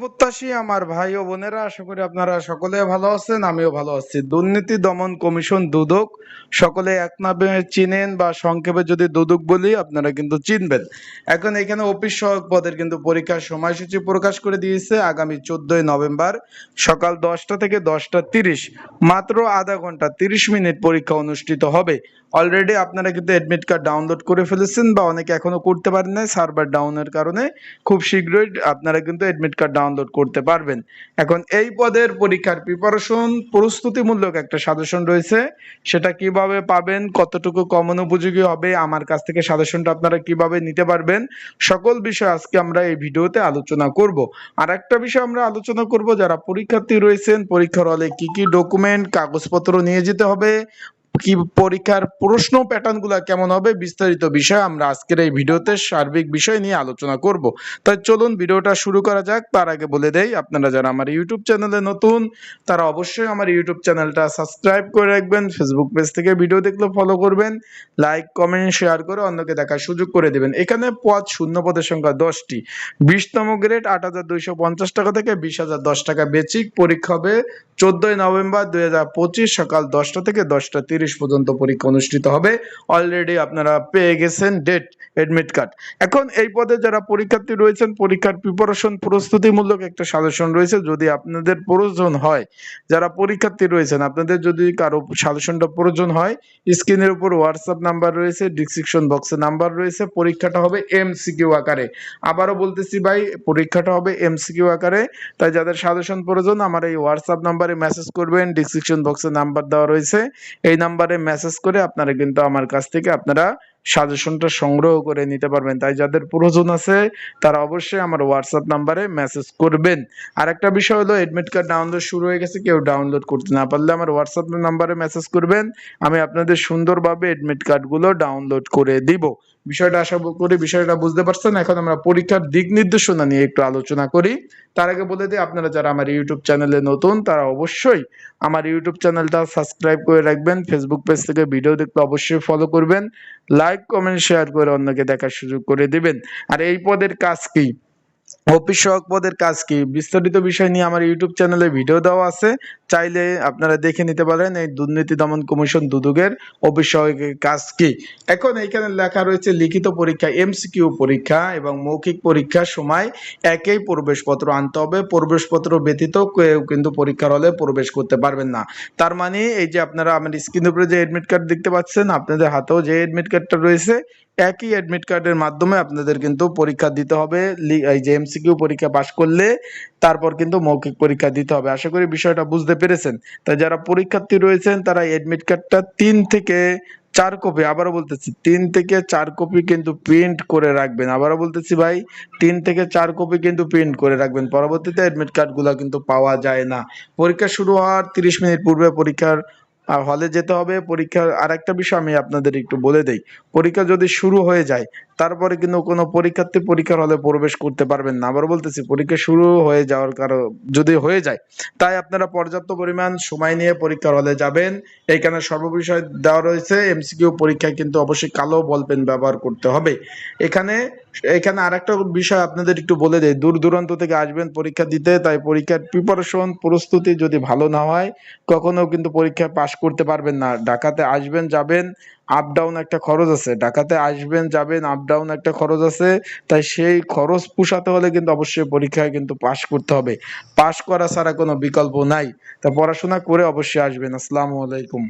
প্রত্যাশী আমার ভাই ও বোনেরা, আশা করি আপনারা সকলে ভালো আছেন, আমিও ভালো আছি। দুর্নীতি দমন কমিশন দুদক, সকলে এক নামে চিনেন বা সংক্ষেপে যদি দুদক বলি, আপনারা কিন্তু চিনবেন। এখন এখানে অফিস সহায়ক পদের কিন্তু পরীক্ষার সময়সূচি প্রকাশ করে দিয়েছে আগামী চোদ্দই নভেম্বর সকাল দশটা থেকে দশটা তিরিশ, মাত্র আধা ঘণ্টা তিরিশ মিনিট পরীক্ষা অনুষ্ঠিত হবে। অলরেডি আপনারা কিন্তু অ্যাডমিট কার্ড ডাউনলোড করে ফেলেছেন বা অনেকে এখনও করতে পারেন নাই সার্ভার ডাউনের কারণে খুব শীঘ্রই আপনারা কিন্তু অ্যাডমিট কার্ড ডাউনলোড করতে পারবেন। এখন এই পদের পরীক্ষার প্রিপারেশন প্রস্তুতিমূলক একটা সাজেশন রয়েছে। সেটা কীভাবে পাবেন, কতটুকু কমন উপযোগী হবে, আমার কাছ থেকে সাজেশনটা আপনারা কীভাবে নিতে পারবেন, সকল বিষয় আজকে আমরা এই ভিডিওতে আলোচনা করব। আর একটা বিষয় আমরা আলোচনা করব, যারা পরীক্ষার্থী রয়েছেন, পরীক্ষার হলে কি কি ডকুমেন্ট কাগজপত্র নিয়ে যেতে হবে কি পরীক্ষার প্রশ্ন প্যাটার্নগুলা কেমন হবে বিস্তারিত বিষয় আমরা আজকের এই ভিডিওতে সার্বিক বিষয় নিয়ে আলোচনা করব। তাই চলুন ভিডিওটা শুরু করা যাক। তার আগে বলে দেই, আপনারা যারা আমার ইউটিউব চ্যানেলে নতুন, তারা অবশ্যই আমার ইউটিউব চ্যানেলটা সাবস্ক্রাইব করে রাখবেন ফেসবুক পেজ থেকে ভিডিও দেখলে ফলো করবেন লাইক কমেন্ট শেয়ার করে অন্যকে দেখার সুযোগ করে দেবেন। এখানে পদ শূন্য পদের সংখ্যা দশটি। বিশতম গ্রেড আট হাজার দুইশো পঞ্চাশ টাকা থেকে বিশ হাজার দশ টাকা বেচিক পরীক্ষা হবে চোদ্দই নভেম্বর দুই হাজার পঁচিশ সকাল দশটা থেকে দশটা তিরিশ পর্যন্ত পরীক্ষা অনুষ্ঠিত হবে। অলরেডি আপনারা পেয়ে গেছেন ডেট এডমিট কার্ড এখন এই পদে যারা পরীক্ষার্থী রয়েছেন, পরীক্ষার প্রিপারেশন প্রস্তুতিমূলক একটা সাজেশন রয়েছে। যদি আপনাদের প্রয়োজন হয়, যারা পরীক্ষার্থী রয়েছেন, আপনাদের যদি কারও সাজেশনটা প্রয়োজন হয়, স্ক্রিনের উপর হোয়াটসঅ্যাপ নাম্বার রয়েছে ডিসক্রিপশন বক্সে নাম্বার রয়েছে, পরীক্ষাটা হবে এমসিকিউ আকারে। আবারও বলতেছি ভাই, পরীক্ষাটা হবে এমসিকিউ আকারে। তাই যাদের সাজেশন প্রয়োজন, আমার এই হোয়াটসঅ্যাপ নাম্বারে মেসেজ করবেন ডিসক্রিপশন বক্সে নাম্বার দেওয়া রয়েছে। এই নাম্বারে মেসেজ করে আপনারা কিন্তু আমার কাছ থেকে আপনারা সাজেশনটা সংগ্রহ করে নিতে পারবেন। তাই যাদের প্রয়োজন আছে, তারা অবশ্যই আমার হোয়াটসঅ্যাপ নাম্বারে মেসেজ করবেন। আর একটা বিষয় হলো এডমিট কার্ড ডাউনলোড শুরু হয়ে গেছে, কেউ ডাউনলোড করতে না পারলে আমার হোয়াটসঅ্যাপ নাম্বারে মেসেজ করবেন। আমি আপনাদের সুন্দরভাবে এডমিট কার্ডগুলো ডাউনলোড করে দিব। বিষয়টা আশা করি বিষয়টা বুঝতে পারছেন। এখন আমরা পরীক্ষার দিক নির্দেশনা নিয়ে একটু আলোচনা করি। তার আগে বলে দিই, আপনারা যারা আমার ইউটিউব চ্যানেলে নতুন, তারা অবশ্যই আমার ইউটিউব চ্যানেলটা সাবস্ক্রাইব করে রাখবেন। ফেসবুক পেজ থেকে ভিডিও দেখতে অবশ্যই ফলো করবেন। লাইক কমেন্ট শেয়ার করে অন্যকে দেখার সুযোগ করে দিবেন। আর এই পদের কাজ কি? অফিস সহক পদের কাজ কি? বিস্তারিত বিষয় নিয়ে আমার ইউটিউব চ্যানেলে ভিডিও দেওয়া আছে। চাইলে আপনারা দেখে নিতে পারেন এই দুর্নীতি দমন কমিশন দুদকের অফিস সহায়কের কাজ কি। এখন এইখানে লেখা রয়েছে, লিখিত পরীক্ষা, এমসিকিউ পরীক্ষা এবং মৌখিক পরীক্ষার সময় একই প্রবেশপত্র আনতে হবে। প্রবেশপত্র ব্যতীত কেউ কিন্তু পরীক্ষার হলে প্রবেশ করতে পারবেন না। তার মানে এই যে আপনারা আমার স্ক্রিনের উপরে যে এডমিট কার্ড দেখতে পাচ্ছেন, আপনাদের হাতেও যে এডমিট কার্ডটা রয়েছে একই অ্যাডমিট কার্ডের মাধ্যমে আপনাদের কিন্তু পরীক্ষা দিতে হবে এই যে এমসিকিউ পরীক্ষা পাশ করলে তারপর কিন্তু মৌখিক পরীক্ষা দিতে হবে। আশা করি বিষয়টা বুঝতে পেরেছেন। তাই যারা পরীক্ষার্থী রয়েছেন, তারা অ্যাডমিট কার্ডটা তিন থেকে চার কপি আবারও বলতেছি, তিন থেকে চার কপি কিন্তু প্রিন্ট করে রাখবেন। আবারও বলতেছি ভাই, তিন থেকে চার কপি কিন্তু প্রিন্ট করে রাখবেন। পরবর্তীতে অ্যাডমিট কার্ডগুলো কিন্তু পাওয়া যায় না। পরীক্ষা শুরু হওয়ার তিরিশ মিনিট পূর্বে পরীক্ষার হলে যেতে হবে। পরীক্ষার আরেকটা বিষয় আমি আপনাদের একটু বলে দেই। পরীক্ষা যদি শুরু হয়ে যায়, তারপরে কিন্তু কোনো পরীক্ষার্থী পরীক্ষার হলে প্রবেশ করতে পারবেন না। আবার বলতেছি, পরীক্ষা শুরু হয়ে যাওয়ার কারণ যদি হয়ে যায়, তাই আপনারা পর্যাপ্ত পরিমাণ সময় নিয়ে পরীক্ষার হলে যাবেন। এইখানে সর্ববিষয় দেওয়া রয়েছে, এমসিকিউ পরীক্ষায় কিন্তু অবশ্যই কালো বল পেন ব্যবহার করতে হবে। এখানে এখানে আরেকটা বিষয় আপনাদের একটু বলে দেয় দূর দূরান্ত থেকে আসবেন পরীক্ষা দিতে, তাই পরীক্ষার প্রিপারেশন প্রস্তুতি যদি ভালো না হয়, কখনো কিন্তু পরীক্ষায় পাশ করতে পারবেন না। ঢাকাতে আসবেন, যাবেন আপ ডাউন একটা খরচ আছে। ঢাকাতে আসবেন, যাবেন আপ ডাউন একটা খরচ আছে। তাই সেই খরচ পোষাতে হলে কিন্তু অবশ্যই পরীক্ষায় কিন্তু পাশ করতে হবে। পাশ করা ছাড়া কোনো বিকল্প নাই। তা পড়াশোনা করে অবশ্যই আসবেন। আসসালামু আলাইকুম।